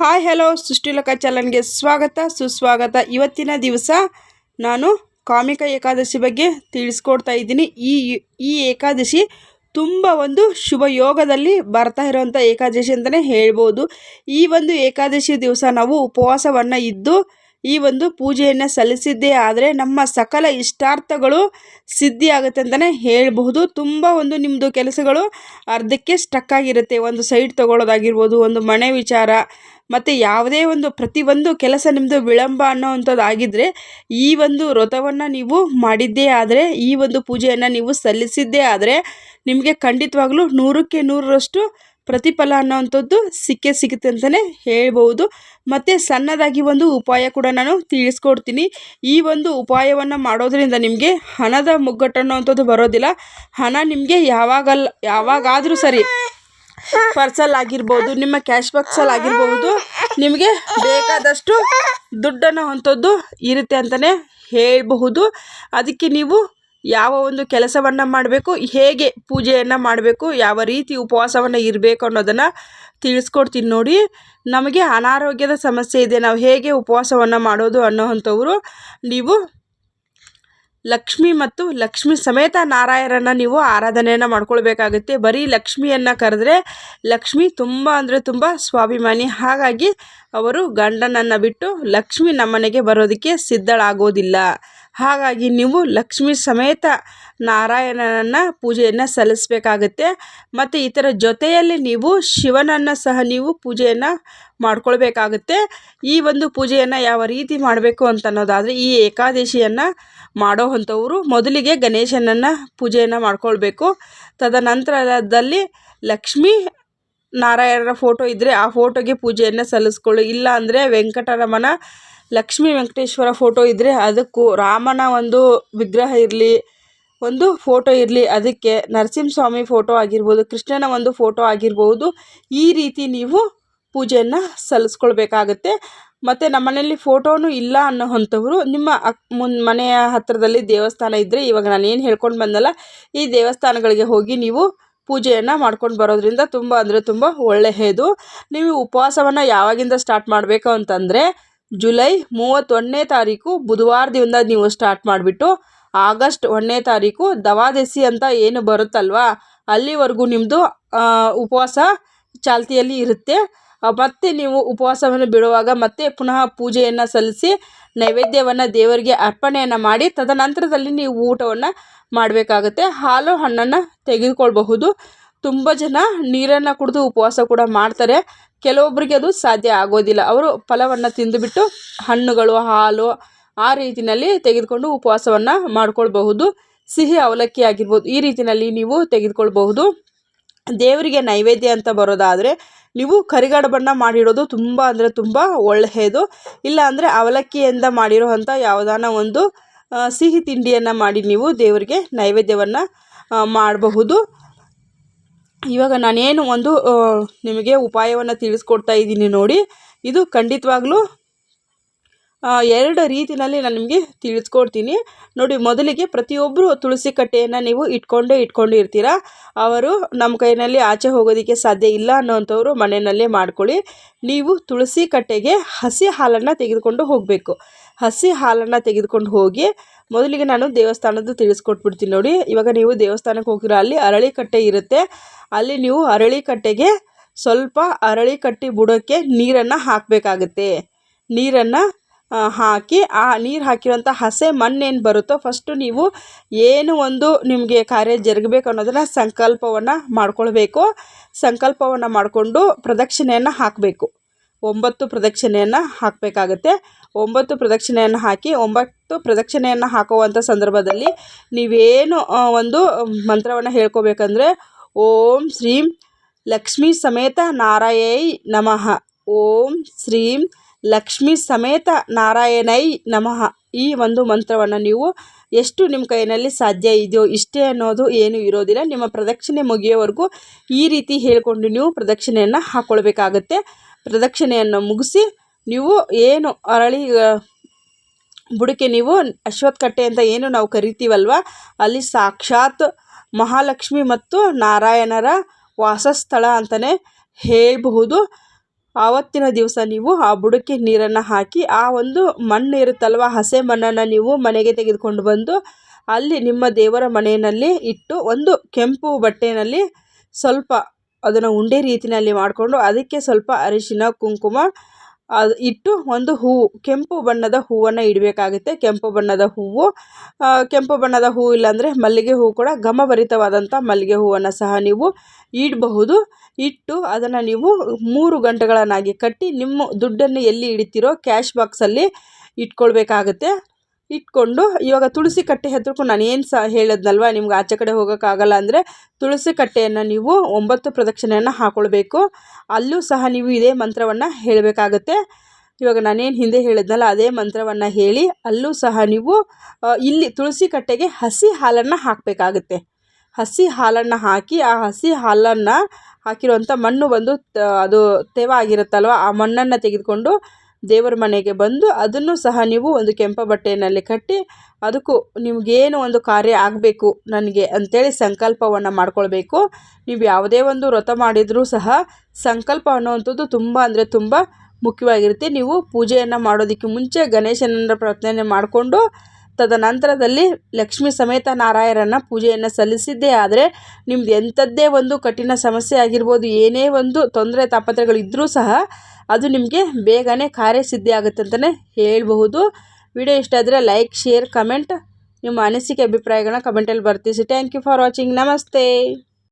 Hi, hello ಸೃಷ್ಟಿಲೋಕ ಚಾನಲ್ಗೆ ಸ್ವಾಗತ, ಸುಸ್ವಾಗತ. ಇವತ್ತಿನ ದಿವಸ ನಾನು ಕಾಮಿಕ ಏಕಾದಶಿ ಬಗ್ಗೆ ತಿಳಿಸ್ಕೊಡ್ತಾ ಇದ್ದೀನಿ. ಈ ಈ ಏಕಾದಶಿ ತುಂಬ ಒಂದು ಶುಭ ಯೋಗದಲ್ಲಿ ಬರ್ತಾ ಇರೋವಂಥ ಏಕಾದಶಿ ಅಂತಲೇ ಹೇಳ್ಬೋದು. ಈ ಒಂದು ಏಕಾದಶಿ ದಿವಸ ನಾವು ಉಪವಾಸವನ್ನು ಇದ್ದು ಈ ಒಂದು ಪೂಜೆಯನ್ನು ಸಲ್ಲಿಸಿದ್ದೇ ಆದರೆ ನಮ್ಮ ಸಕಲ ಇಷ್ಟಾರ್ಥಗಳು ಸಿದ್ಧಿಯಾಗುತ್ತೆ ಅಂತಲೇ ಹೇಳಬಹುದು. ತುಂಬ ಒಂದು ನಿಮ್ಮದು ಕೆಲಸಗಳು ಅರ್ಧಕ್ಕೆ ಸ್ಟಕ್ ಆಗಿರುತ್ತೆ. ಒಂದು ಸೈಟ್ ತೊಗೊಳೋದಾಗಿರ್ಬೋದು ಒಂದು ಮನೆ ವಿಚಾರ, ಮತ್ತು ಯಾವುದೇ ಒಂದು ಪ್ರತಿಯೊಂದು ಕೆಲಸ ನಿಮ್ಮದು ವಿಳಂಬ ಅನ್ನೋವಂಥದ್ದು ಆಗಿದ್ದರೆ ಈ ಒಂದು ವ್ರತವನ್ನು ನೀವು ಮಾಡಿದ್ದೇ ಆದರೆ, ಈ ಒಂದು ಪೂಜೆಯನ್ನು ನೀವು ಸಲ್ಲಿಸಿದ್ದೇ ಆದರೆ ನಿಮಗೆ ಖಂಡಿತವಾಗ್ಲೂ ನೂರಕ್ಕೆ ನೂರರಷ್ಟು ಪ್ರತಿಫಲ ಅನ್ನೋವಂಥದ್ದು ಸಿಕ್ಕೇ ಸಿಗುತ್ತೆ ಅಂತಲೇ ಹೇಳ್ಬೋದು. ಮತ್ತು ಸಣ್ಣದಾಗಿ ಒಂದು ಉಪಾಯ ಕೂಡ ನಾನು ತಿಳಿಸ್ಕೊಡ್ತೀನಿ. ಈ ಒಂದು ಉಪಾಯವನ್ನು ಮಾಡೋದ್ರಿಂದ ನಿಮಗೆ ಹಣದ ಮುಗ್ಗಟ್ಟು ಅನ್ನೋವಂಥದ್ದು ಬರೋದಿಲ್ಲ. ಹಣ ನಿಮಗೆ ಯಾವಾಗಲ್ಲ ಯಾವಾಗಾದರೂ ಸರಿ ಪರ್ಸಲ್ ಆಗಿರ್ಬೋದು, ನಿಮ್ಮ ಕ್ಯಾಶ್ ಬಾಕ್ಸಲ್ಲಿ ಆಗಿರ್ಬೋದು, ನಿಮಗೆ ಬೇಕಾದಷ್ಟು ದುಡ್ಡನ್ನು ಅಂಥದ್ದು ಇರುತ್ತೆ ಅಂತಲೇ ಹೇಳಬಹುದು. ಅದಕ್ಕೆ ನೀವು ಯಾವ ಒಂದು ಕೆಲಸವನ್ನು ಮಾಡಬೇಕು, ಹೇಗೆ ಪೂಜೆಯನ್ನು ಮಾಡಬೇಕು, ಯಾವ ರೀತಿ ಉಪವಾಸವನ್ನು ಇರಬೇಕು ಅನ್ನೋದನ್ನು ತಿಳಿಸ್ಕೊಡ್ತೀನಿ ನೋಡಿ. ನಮಗೆ ಅನಾರೋಗ್ಯದ ಸಮಸ್ಯೆ ಇದೆ, ನಾವು ಹೇಗೆ ಉಪವಾಸವನ್ನು ಮಾಡೋದು ಅನ್ನೋವಂಥವ್ರು ನೀವು ಲಕ್ಷ್ಮಿ ಮತ್ತು ಲಕ್ಷ್ಮಿ ಸಮೇತ ನಾರಾಯಣನ ನೀವು ಆರಾಧನೆಯನ್ನು ಮಾಡ್ಕೊಳ್ಬೇಕಾಗುತ್ತೆ. ಬರೀ ಲಕ್ಷ್ಮಿಯನ್ನು ಕರೆದ್ರೆ ಲಕ್ಷ್ಮಿ ತುಂಬ ಅಂದರೆ ತುಂಬ ಸ್ವಾಭಿಮಾನಿ. ಹಾಗಾಗಿ ಅವರು ಗಂಡನನ್ನು ಬಿಟ್ಟು ಲಕ್ಷ್ಮಿ ನಮ್ಮನೆಗೆ ಬರೋದಕ್ಕೆ ಸಿದ್ಧಳಾಗೋದಿಲ್ಲ. ಹಾಗಾಗಿ ನೀವು ಲಕ್ಷ್ಮಿ ಸಮೇತ ನಾರಾಯಣನನ್ನು ಪೂಜೆಯನ್ನು ಸಲ್ಲಿಸಬೇಕಾಗತ್ತೆ. ಮತ್ತು ಇತರ ಜೊತೆಯಲ್ಲಿ ನೀವು ಶಿವನನ್ನು ಸಹ ನೀವು ಪೂಜೆಯನ್ನು ಮಾಡ್ಕೊಳ್ಬೇಕಾಗುತ್ತೆ. ಈ ಒಂದು ಪೂಜೆಯನ್ನು ಯಾವ ರೀತಿ ಮಾಡಬೇಕು ಅಂತ ಅನ್ನೋದಾದರೆ ಈ ಏಕಾದಶಿಯನ್ನು ಮಾಡೋ ಅಂಥವರು ಮೊದಲಿಗೆ ಗಣೇಶನನ್ನು ಪೂಜೆಯನ್ನು ಮಾಡಿಕೊಳ್ಬೇಕು. ತದನಂತರದಲ್ಲಿ ಲಕ್ಷ್ಮೀ ನಾರಾಯಣರ ಫೋಟೋ ಇದ್ದರೆ ಆ ಫೋಟೋಗೆ ಪೂಜೆಯನ್ನು ಸಲ್ಲಿಸ್ಕೊಳ್ಳಿ. ಇಲ್ಲ ಅಂದರೆ ವೆಂಕಟರಮಣ ಲಕ್ಷ್ಮೀ ವೆಂಕಟೇಶ್ವರ ಫೋಟೋ ಇದ್ದರೆ ಅದಕ್ಕೂ ರಾಮನ ಒಂದು ವಿಗ್ರಹ ಇರಲಿ, ಒಂದು ಫೋಟೋ ಇರಲಿ, ಅದಕ್ಕೆ ನರಸಿಂಹಸ್ವಾಮಿ ಫೋಟೋ ಆಗಿರ್ಬೋದು, ಕೃಷ್ಣನ ಒಂದು ಫೋಟೋ ಆಗಿರ್ಬೋದು, ಈ ರೀತಿ ನೀವು ಪೂಜೆಯನ್ನು ಸಲ್ಲಿಸ್ಕೊಳ್ಬೇಕಾಗತ್ತೆ. ಮತ್ತು ಮನೆಯಲ್ಲಿ ಫೋಟೋನು ಇಲ್ಲ ಅನ್ನೋ ಅಂಥವ್ರು, ನಿಮ್ಮ ಅಕ್, ಮುನ್, ಮನೆಯ ಹತ್ತಿರದಲ್ಲಿ ದೇವಸ್ಥಾನ ಇದ್ದರೆ ಇವಾಗ ನಾನು ಏನು ಹೇಳ್ಕೊಂಡು ಬಂದಲ್ಲ, ಈ ದೇವಸ್ಥಾನಗಳಿಗೆ ಹೋಗಿ ನೀವು ಪೂಜೆಯನ್ನು ಮಾಡ್ಕೊಂಡು ಬರೋದ್ರಿಂದ ತುಂಬ ಅಂದರೆ ತುಂಬ ಒಳ್ಳೆಯದು ನೀವು ಉಪವಾಸವನ್ನು ಯಾವಾಗಿಂದ ಸ್ಟಾರ್ಟ್ ಮಾಡಬೇಕು ಅಂತಂದರೆ ಜುಲೈ ಮೂವತ್ತೊಂದನೇ ತಾರೀಕು ಬುಧವಾರದಿಂದ ನೀವು ಸ್ಟಾರ್ಟ್ ಮಾಡಿಬಿಟ್ಟು ಆಗಸ್ಟ್ ಒಂದನೇ ತಾರೀಕು ದವಾದಸಿ ಅಂತ ಏನು ಬರುತ್ತಲ್ವಾ? ಅಲ್ಲಿವರೆಗೂ ನಿಮ್ಮದು ಉಪವಾಸ ಚಾಲ್ತಿಯಲ್ಲಿ ಇರುತ್ತೆ. ಮತ್ತೆ ನೀವು ಉಪವಾಸವನ್ನು ಬಿಡುವಾಗ ಮತ್ತೆ ಪುನಃ ಪೂಜೆಯನ್ನು ಸಲ್ಲಿಸಿ ನೈವೇದ್ಯವನ್ನು ದೇವರಿಗೆ ಅರ್ಪಣೆಯನ್ನು ಮಾಡಿ ತದನಂತರದಲ್ಲಿ ನೀವು ಊಟವನ್ನು ಮಾಡಬೇಕಾಗುತ್ತೆ. ಹಾಲು, ಹಣ್ಣನ್ನು ತೆಗೆದುಕೊಳ್ಬಹುದು. ತುಂಬ ಜನ ನೀರನ್ನು ಕುಡಿದು ಉಪವಾಸ ಕೂಡ ಮಾಡ್ತಾರೆ. ಕೆಲವೊಬ್ಬರಿಗೆ ಅದು ಸಾಧ್ಯ ಆಗೋದಿಲ್ಲ. ಅವರು ಫಲವನ್ನು ತಿಂದುಬಿಟ್ಟು ಹಣ್ಣುಗಳು, ಹಾಲು ಆ ರೀತಿಯಲ್ಲಿ ತೆಗೆದುಕೊಂಡು ಉಪವಾಸವನ್ನು ಮಾಡಿಕೊಳ್ಬಹುದು. ಸಿಹಿ ಅವಲಕ್ಕಿ ಆಗಿರ್ಬೋದು, ಈ ರೀತಿಯಲ್ಲಿ ನೀವು ತೆಗೆದುಕೊಳ್ಬಹುದು. ದೇವರಿಗೆ ನೈವೇದ್ಯ ಅಂತ ಬರೋದಾದರೆ ನೀವು ಕರಿಗಡಬನ್ನು ಮಾಡಿರೋದು ತುಂಬ ಅಂದರೆ ತುಂಬ ಒಳ್ಳೆಯದು ಇಲ್ಲ ಅಂದರೆ ಅವಲಕ್ಕಿಯಿಂದ ಮಾಡಿರೋ ಅಂಥ ಯಾವುದಾನ ಒಂದು ಸಿಹಿ ತಿಂಡಿಯನ್ನು ಮಾಡಿ ನೀವು ದೇವರಿಗೆ ನೈವೇದ್ಯವನ್ನು ಮಾಡಬಹುದು. ಇವಾಗ ನಾನೇನು ಒಂದು ನಿಮಗೆ ಉಪಾಯವನ್ನು ತಿಳಿಸ್ಕೊಡ್ತಾ ಇದ್ದೀನಿ ನೋಡಿ. ಇದು ಖಂಡಿತವಾಗ್ಲೂ ಎರಡು ರೀತಿಯಲ್ಲಿ ನಾನು ನಿಮಗೆ ತಿಳಿಸ್ಕೊಡ್ತೀನಿ. ನೋಡಿ, ಮೊದಲಿಗೆ ಪ್ರತಿಯೊಬ್ಬರು ತುಳಸಿ ಕಟ್ಟೆಯನ್ನು ನೀವು ಇಟ್ಕೊಂಡೇ ಇಟ್ಕೊಂಡಿರ್ತೀರ. ಅವರು ನಮ್ಮ ಕೈನಲ್ಲಿ ಆಚೆ ಹೋಗೋದಕ್ಕೆ ಸಾಧ್ಯ ಇಲ್ಲ ಅನ್ನೋವಂಥವ್ರು ಮನೆಯಲ್ಲೇ ಮಾಡ್ಕೊಳ್ಳಿ. ನೀವು ತುಳಸಿ ಕಟ್ಟೆಗೆ ಹಸಿ ಹಾಲನ್ನು ತೆಗೆದುಕೊಂಡು ಹೋಗಬೇಕು. ಹಸಿ ಹಾಲನ್ನು ತೆಗೆದುಕೊಂಡು ಹೋಗಿ, ಮೊದಲಿಗೆ ನಾನು ದೇವಸ್ಥಾನದ್ದು ತಿಳಿಸ್ಕೊಟ್ಬಿಡ್ತೀನಿ ನೋಡಿ. ಇವಾಗ ನೀವು ದೇವಸ್ಥಾನಕ್ಕೆ ಹೋಗಿರೋ ಅಲ್ಲಿ ಅರಳಿ ಕಟ್ಟೆ ಇರುತ್ತೆ. ಅಲ್ಲಿ ನೀವು ಅರಳಿ ಕಟ್ಟೆಗೆ ಸ್ವಲ್ಪ ಅರಳಿ ಕಟ್ಟಿ ಬುಡಕ್ಕೆ ನೀರನ್ನು ಹಾಕಬೇಕಾಗತ್ತೆ. ನೀರನ್ನು ಹಾಕಿ, ಆ ನೀರು ಹಾಕಿರೋಂಥ ಹಸೆ ಮಣ್ಣೇನು ಬರುತ್ತೋ ಫಸ್ಟು ನೀವು ಏನು ಒಂದು ನಿಮಗೆ ಕಾರ್ಯ ಜರುಗಬೇಕು ಅನ್ನೋದನ್ನು ಸಂಕಲ್ಪವನ್ನು ಮಾಡ್ಕೊಳ್ಬೇಕು. ಸಂಕಲ್ಪವನ್ನು ಮಾಡಿಕೊಂಡು ಪ್ರದಕ್ಷಿಣೆಯನ್ನು ಹಾಕಬೇಕು. ಒಂಬತ್ತು ಪ್ರದಕ್ಷಿಣೆಯನ್ನು ಹಾಕಬೇಕಾಗತ್ತೆ. ಒಂಬತ್ತು ಪ್ರದಕ್ಷಿಣೆಯನ್ನು ಹಾಕಿ, ಒಂಬತ್ತು ಪ್ರದಕ್ಷಿಣೆಯನ್ನು ಹಾಕುವಂಥ ಸಂದರ್ಭದಲ್ಲಿ ನೀವೇನು ಒಂದು ಮಂತ್ರವನ್ನು ಹೇಳ್ಕೋಬೇಕಂದ್ರೆ, ಓಂ ಶ್ರೀಂ ಲಕ್ಷ್ಮೀ ಸಮೇತ ನಾರಾಯೈ ನಮಃ. ಓಂ ಶ್ರೀಂ ಲಕ್ಷ್ಮೀ ಸಮೇತ ನಾರಾಯಣೈ ನಮಃ. ಈ ಒಂದು ಮಂತ್ರವನ್ನು ನೀವು ಎಷ್ಟು ನಿಮ್ಮ ಕೈನಲ್ಲಿ ಸಾಧ್ಯ ಇದೆಯೋ ಇಷ್ಟೇ ಅನ್ನೋದು ಏನು ಇರೋದಿಲ್ಲ. ನಿಮ್ಮ ಪ್ರದಕ್ಷಿಣೆ ಮುಗಿಯೋವರೆಗೂ ಈ ರೀತಿ ಹೇಳಿಕೊಂಡು ನೀವು ಪ್ರದಕ್ಷಿಣೆಯನ್ನು ಹಾಕ್ಕೊಳ್ಬೇಕಾಗತ್ತೆ ಪ್ರದಕ್ಷಿಣೆಯನ್ನು ಮುಗಿಸಿ ನೀವು ಏನು ಅರಳಿ ಬುಡಕೆ ನೀವು ಅಶ್ವತ್ಥ ಕಟ್ಟೆ ಅಂತ ಏನು ನಾವು ಕರಿತೀವಲ್ವ? ಅಲ್ಲಿ ಸಾಕ್ಷಾತ್ ಮಹಾಲಕ್ಷ್ಮಿ ಮತ್ತು ನಾರಾಯಣರ ವಾಸಸ್ಥಳ ಅಂತಲೇ ಹೇಳಬಹುದು. ಆವತ್ತಿನ ದಿವಸ ನೀವು ಆ ಬುಡಕ್ಕೆ ನೀರನ್ನು ಹಾಕಿ, ಆ ಒಂದು ಮಣ್ಣು ಇರುತ್ತಲ್ವ, ಹಸೆ ಮಣ್ಣನ್ನು ನೀವು ಮನೆಗೆ ತೆಗೆದುಕೊಂಡು ಬಂದು ಅಲ್ಲಿ ನಿಮ್ಮ ದೇವರ ಮನೆಯಲ್ಲಿ ಇಟ್ಟು ಒಂದು ಕೆಂಪು ಬಟ್ಟೆಯಲ್ಲಿ ಸ್ವಲ್ಪ ಅದನ್ನು ಉಂಡೆ ರೀತಿಯಲ್ಲಿ ಮಾಡಿಕೊಂಡು ಅದಕ್ಕೆ ಸ್ವಲ್ಪ ಅರಿಶಿನ, ಕುಂಕುಮ ಅದು ಇಟ್ಟು ಒಂದು ಹೂವು ಕೆಂಪು ಬಣ್ಣದ ಹೂವನ್ನು ಇಡಬೇಕಾಗುತ್ತೆ. ಕೆಂಪು ಬಣ್ಣದ ಹೂವು ಕೆಂಪು ಬಣ್ಣದ ಹೂವು ಇಲ್ಲಾಂದರೆ ಮಲ್ಲಿಗೆ ಹೂವು ಕೂಡ ಘಮಭರಿತವಾದಂಥ ಮಲ್ಲಿಗೆ ಹೂವನ್ನು ಸಹ ನೀವು ಇಡಬಹುದು. ಇಟ್ಟು ಅದನ್ನು ನೀವು ಮೂರು ಗಂಟೆಗಳನ್ನಾಗಿ ಕಟ್ಟಿ ನಿಮ್ಮ ದುಡ್ಡನ್ನು ಎಲ್ಲಿ ಇಡ್ತೀರೋ ಕ್ಯಾಶ್ ಬಾಕ್ಸಲ್ಲಿ ಇಟ್ಕೊಳ್ಬೇಕಾಗತ್ತೆ. ಇಟ್ಕೊಂಡು ಇವಾಗ ತುಳಸಿ ಕಟ್ಟೆ ಹತ್ರಕ್ಕೂ ನಾನು ಏನು ಸಹ ಹೇಳಿದ್ನಲ್ವ, ನಿಮ್ಗೆ ಆಚೆ ಕಡೆ ಹೋಗೋಕ್ಕಾಗಲ್ಲ ಅಂದರೆ ತುಳಸಿ ಕಟ್ಟೆಯನ್ನು ನೀವು ಒಂಬತ್ತು ಪ್ರದಕ್ಷಿಣೆಯನ್ನು ಹಾಕ್ಕೊಳ್ಬೇಕು ಅಲ್ಲೂ ಸಹ ನೀವು ಇದೇ ಮಂತ್ರವನ್ನು ಹೇಳಬೇಕಾಗತ್ತೆ. ಇವಾಗ ನಾನೇನು ಹಿಂದೆ ಹೇಳಿದ್ನಲ್ಲ, ಅದೇ ಮಂತ್ರವನ್ನು ಹೇಳಿ ಅಲ್ಲೂ ಸಹ ನೀವು ಇಲ್ಲಿ ತುಳಸಿ ಕಟ್ಟೆಗೆ ಹಸಿ ಹಾಲನ್ನು ಹಾಕಬೇಕಾಗುತ್ತೆ. ಹಸಿ ಹಾಲನ್ನು ಹಾಕಿ ಆ ಹಸಿ ಹಾಲನ್ನು ಹಾಕಿರುವಂಥ ಮಣ್ಣು ಬಂದು ಅದು ತೇವ ಆಗಿರುತ್ತಲ್ವ ಆ ಮಣ್ಣನ್ನು ತೆಗೆದುಕೊಂಡು ದೇವರ ಮನೆಗೆ ಬಂದು ಅದನ್ನು ಸಹ ನೀವು ಒಂದು ಕೆಂಪು ಬಟ್ಟೆಯಲ್ಲಿ ಕಟ್ಟಿ ಅದಕ್ಕೂ ನಿಮಗೇನು ಒಂದು ಕಾರ್ಯ ಆಗಬೇಕು ನನಗೆ ಅಂಥೇಳಿ ಸಂಕಲ್ಪವನ್ನು ಮಾಡ್ಕೊಳ್ಬೇಕು. ನೀವು ಯಾವುದೇ ಒಂದು ವ್ರತ ಮಾಡಿದರೂ ಸಹ ಸಂಕಲ್ಪ ಅನ್ನುವಂಥದ್ದು ತುಂಬ ಅಂದರೆ ತುಂಬ ಮುಖ್ಯವಾಗಿರುತ್ತೆ. ನೀವು ಪೂಜೆಯನ್ನು ಮಾಡೋದಕ್ಕೆ ಮುಂಚೆ ಗಣೇಶನನ್ನು ಪ್ರಾರ್ಥನೆ ಮಾಡಿಕೊಂಡು ತದನಂತರದಲ್ಲಿ ಲಕ್ಷ್ಮೀ ಸಮೇತ ನಾರಾಯಣನ ಪೂಜೆಯನ್ನು ಸಲ್ಲಿಸಿದ್ದೇ ಆದರೆ ನಿಮ್ದು ಎಂಥದ್ದೇ ಒಂದು ಕಠಿಣ ಸಮಸ್ಯೆ ಆಗಿರ್ಬೋದು, ಏನೇ ಒಂದು ತೊಂದರೆ ತಾಪತ್ರಗಳಿದ್ದರೂ ಸಹ ಅದು ನಿಮಗೆ ಬೇಗನೆ ಕಾರ್ಯಸಿದ್ಧಿ ಆಗುತ್ತೆ ಅಂತಲೇ ಹೇಳಬಹುದು. ವಿಡಿಯೋ ಇಷ್ಟ ಆದರೆ ಲೈಕ್ ಶೇರ್ ಕಮೆಂಟ್ ನಿಮ್ಮ ಅನಿಸಿಕೆ, ಅಭಿಪ್ರಾಯಗಳನ್ನ ಕಮೆಂಟಲ್ಲಿ ಬರ್ತಿಸಿ. ಥ್ಯಾಂಕ್ ಯು ಫಾರ್ ವಾಚಿಂಗ್ ನಮಸ್ತೆ.